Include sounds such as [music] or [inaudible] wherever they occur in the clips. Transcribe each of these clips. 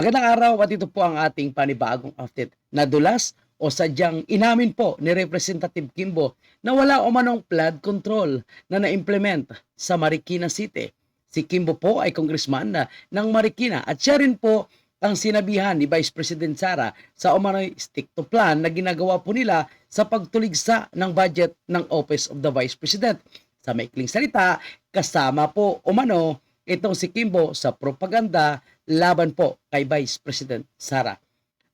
Magandang araw at ito po ang ating panibagong update. Nadulas o sadyang inamin po ni Representative Kimbo na wala umanong flood control na na-implement sa Marikina City. Si Kimbo po ay congressman na ng Marikina at siya rin po ang sinabihan ni Vice President Sara sa umano'y stick to plan na ginagawa po nila sa pagtuligsa ng budget ng Office of the Vice President. Sa maikling salita, kasama po umano itong si Kimbo sa propaganda laban po kay Vice President Sara.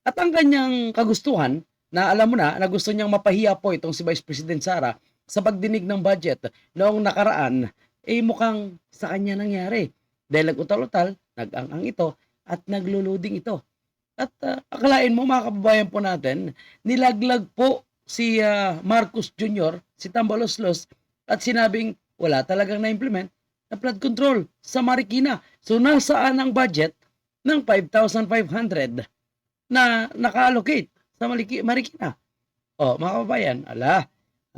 At ang kanyang kagustuhan, na alam mo na, na gusto niyang mapahiya po itong si Vice President Sara sa pagdinig ng budget noong nakaraan, eh mukhang sa kanya nangyari. Dahil nag-utal-utal, nag-ang-ang ito, at nagluluding ito. At uh, akalain mo mga kababayan po natin, nilaglag po si uh, Marcos Jr., si Tambaloslos, at sinabing wala talagang na-implement na flood control sa Marikina. So nasaan ang budget ng 5,500 na naka-allocate sa Maliki, Marikina? O, mga kababayan, ala,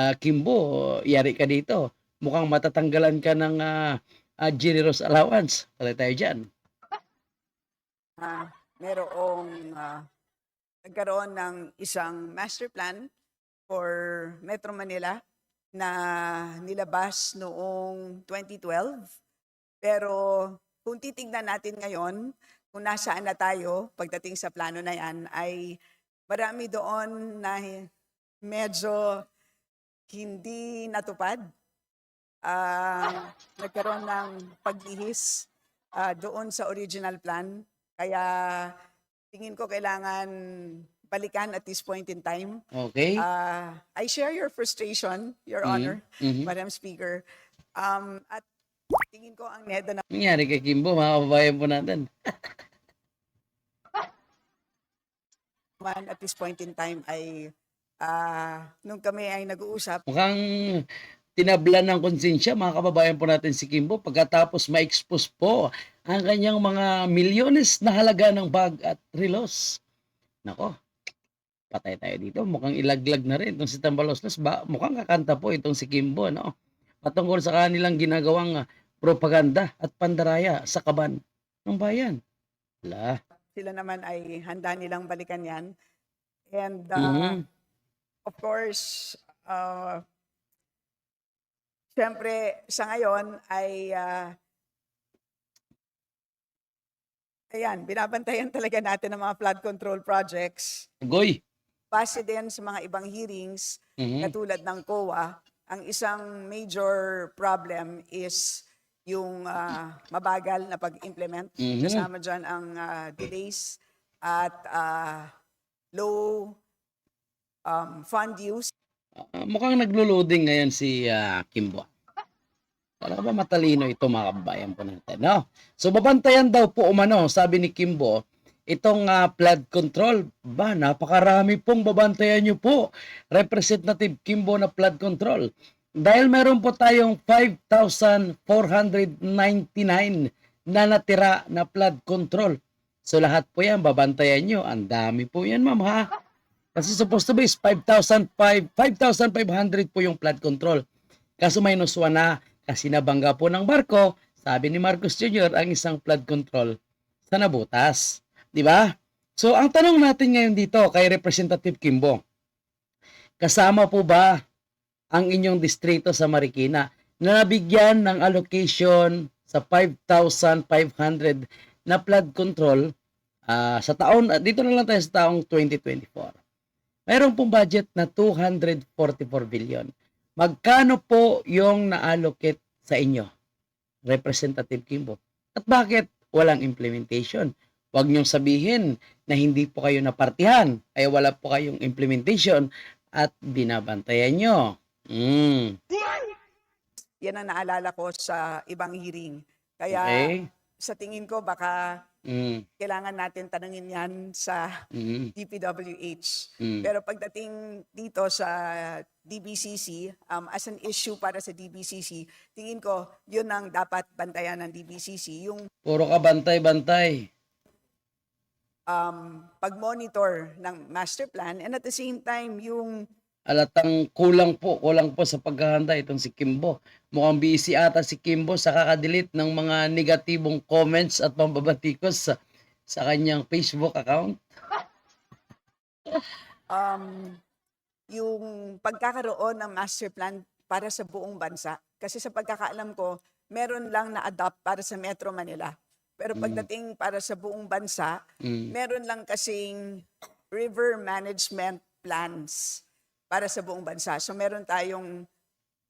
ah, Kimbo, yari ka dito. Mukhang matatanggalan ka ng uh, generous allowance. Tala tayo dyan. ah, merong ah, nagkaroon ng isang master plan for Metro Manila na nilabas noong 2012. Pero kung titignan natin ngayon, kung nasaan na tayo pagdating sa plano na yan, ay marami doon na medyo hindi natupad. Ah, nagkaroon ng paglihis ah, doon sa original plan. Kaya tingin ko kailangan balikan at this point in time. Okay? Uh, I share your frustration, Your Mhm, Honor, mhm. Madam Speaker. Um, at tingin ko ang NEDA Nangyari kay Kimbo, mga kababayan po natin. [laughs] naman at this point in time ay ah, nung kami ay nag-uusap, Mukhang tinablan ng konsensya mga kababayan po natin si Kimbo pagkatapos ma-expose po ang kanyang mga milyones na halaga ng bag at relos. Nako, patay tayo dito. Mukhang ilaglag na rin itong si Tambaloslos. Ba, mukhang kakanta po itong si Kimbo. No? Patungkol sa kanilang ginagawang propaganda at pandaraya sa kaban ng bayan. Wala. Sila naman ay handa nilang balikan yan. And uh, Mhm. of course, uh, syempre sa ngayon ay ah, ayan, binabantayan talaga natin ang mga flood control projects. Goy. Base din sa mga ibang hearings, Mhm. katulad ng COA, ang isang major problem is yung ah, mabagal na pag-implement. Mhm. Kasama dyan ang ah, delays at ah, low um, fund use. Ah, mukhang naglo-loading ngayon si ah, Kimbo. Para ba matalino ito mga kababayan po natin, no? So babantayan daw po umano, sabi ni Kimbo, itong ah, flood control. Ba, napakarami pong babantayan nyo po. Representative Kimbo na flood control. Dahil meron po tayong 5,499 na natira na flood control. So lahat po yan, babantayan nyo. Ang dami po yan, ma'am, ha? Kasi supposed to be is 5,500 5,500 po yung flood control. Kaso minus 1 na kasi nabangga po ng barko, sabi ni Marcos Jr. ang isang flood control sa nabutas. Di ba? So ang tanong natin ngayon dito kay Representative Kimbo, kasama po ba ang inyong distrito sa Marikina na nabigyan ng allocation sa 5,500 na flood control ah, sa taon, dito na lang tayo sa taong 2024 mayroon pong budget na 244 billion. Magkano po yung na-allocate sa inyo, Representative Kimbo? At bakit walang implementation? Huwag niyong sabihin na hindi po kayo napartihan, ay wala po kayong implementation at binabantayan nyo. Mm. Yan ang naalala ko sa ibang hearing. Kaya Okay? sa tingin ko baka Mm. kailangan natin tanungin yan sa Mm. DPWH. Mm. Pero pagdating dito sa DBCC, um, as an issue para sa DBCC, tingin ko yun ang dapat bantayan ng DBCC, yung Puro ka bantay-bantay. um, pag-monitor ng master plan and at the same time yung Alatang kulang po, kulang po sa paghahanda itong si Kimbo. Mukhang busy ata si Kimbo sa kakadelete ng mga negatibong comments at pambabatikos sa, sa kanyang Facebook account. [laughs] um, yung pagkakaroon ng master plan para sa buong bansa. Kasi sa pagkakaalam ko, meron lang na-adopt para sa Metro Manila. Pero Mm. pagdating para sa buong bansa, Mm. meron lang kasing river management plans para sa buong bansa. So meron tayong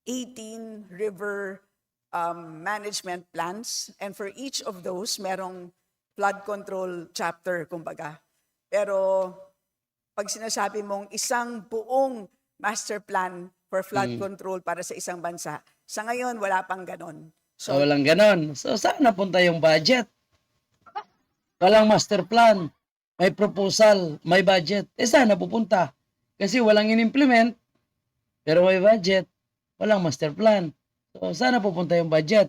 18 river um, management plans and for each of those merong flood control chapter kumbaga. Pero pag sinasabi mong isang buong master plan for flood Mm. control para sa isang bansa, sa ngayon wala pang ganon. So, So walang ganon. So, saan napunta yung budget? Walang master plan. May proposal, may budget. Eh, saan napupunta? Kasi walang in-implement, pero may budget. Walang master plan. So, saan napupunta yung budget?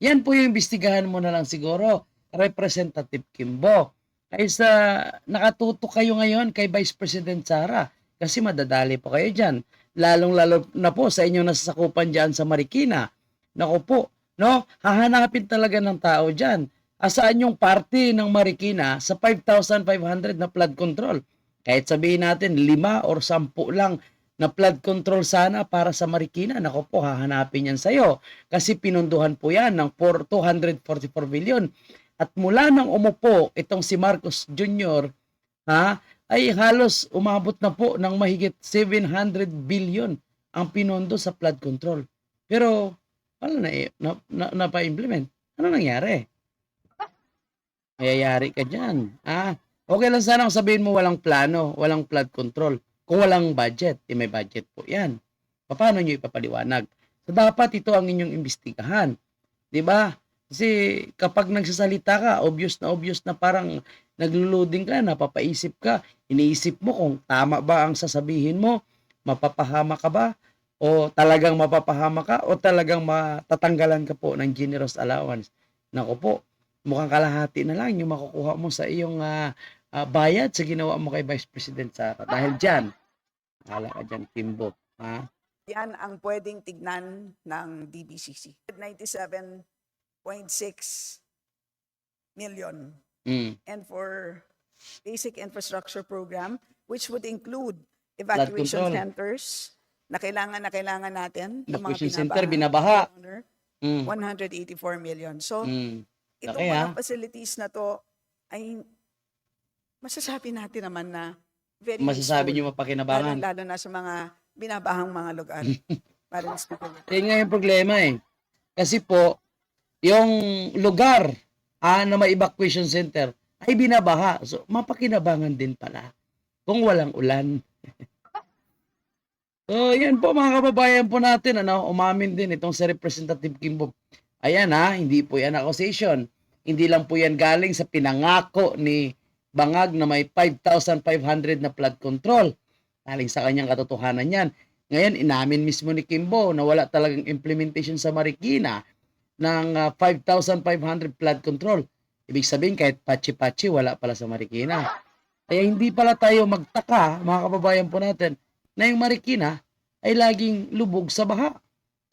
Yan po yung imbestigahan mo na lang siguro, Representative Kimbo. Kaysa nakatuto kayo ngayon kay Vice President Sara kasi madadali po kayo dyan. Lalong-lalo na po sa inyong nasasakupan dyan sa Marikina. Naku po, no? Hahanapin talaga ng tao dyan. Asaan yung party ng Marikina sa 5,500 na flood control? Kahit sabihin natin lima or sampu lang na flood control sana para sa Marikina. Naku po, hahanapin yan sa'yo. Kasi pinunduhan po yan ng 4, 244 billion. At mula nang umupo itong si Marcos Jr., ha, ay halos umabot na po ng mahigit 700 billion ang pinondo sa flood control. Pero wala na, na, na, na-implement. Ano nangyari? Mayayari ka dyan. Ah, okay lang sana kung sabihin mo walang plano, walang flood control. Kung walang budget, eh may budget po yan. Paano nyo ipapaliwanag? So dapat ito ang inyong imbestigahan. ba? Kasi kapag nagsasalita ka, obvious na obvious na parang nagluluding ka, napapaisip ka, iniisip mo kung tama ba ang sasabihin mo, mapapahama ka ba, o talagang mapapahama ka, o talagang matatanggalan ka po ng generous allowance. Nako po, mukhang kalahati na lang yung makukuha mo sa iyong ah, ah, bayad sa ginawa mo kay Vice President Sara. Dahil dyan, hala ka dyan, Kimbo. Ha? yan ang pwedeng tignan ng DBCC. 97.6 million Mm. and for basic infrastructure program which would include evacuation centers na kailangan na kailangan natin ng mga Evacuation center, binabaha. Mm. 184 million. So, Mm. itong Laki, mga ah. facilities na to ay masasabi natin naman na very Masasabi useful. nyo mapakinabangan. Lalo, lalo na sa mga binabahang mga lugar. [laughs] Parang speaker. Yan nga yung problema eh. Kasi po, yung lugar ah, na may evacuation center ay binabaha. So, mapakinabangan din pala kung walang ulan. [laughs] so, yan po mga kababayan po natin, ano, umamin din itong si Representative Kimbo. Ayan ha, hindi po yan accusation. Hindi lang po yan galing sa pinangako ni Bangag na may 5,500 na flood control. Galing sa kanyang katotohanan yan. Ngayon, inamin mismo ni Kimbo na wala talagang implementation sa Marikina ng ah, 5,500 flood control. Ibig sabihin, kahit pachi-pachi, wala pala sa Marikina. Kaya hindi pala tayo magtaka, mga kababayan po natin, na yung Marikina ay laging lubog sa baha.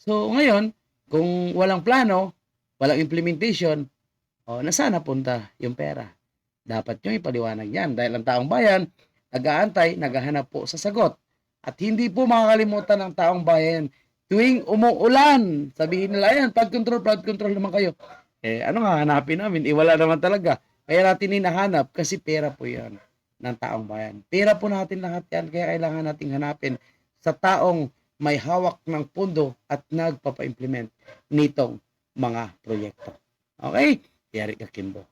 So, ngayon, kung walang plano, walang implementation, oh, nasaan napunta yung pera? Dapat nyo ipaliwanag yan dahil ang taong bayan, nag-aantay, naghahanap po sa sagot. At hindi po makakalimutan ng taong bayan tuwing umuulan, sabihin nila, ayan, flood control, flood control naman kayo. Eh, ano nga hanapin namin? Eh, wala naman talaga. Kaya natin hinahanap kasi pera po yan ng taong bayan. Pera po natin lahat yan, kaya kailangan nating hanapin sa taong may hawak ng pundo at nagpapa-implement nitong mga proyekto. Okay? Yari ka, Kimbo.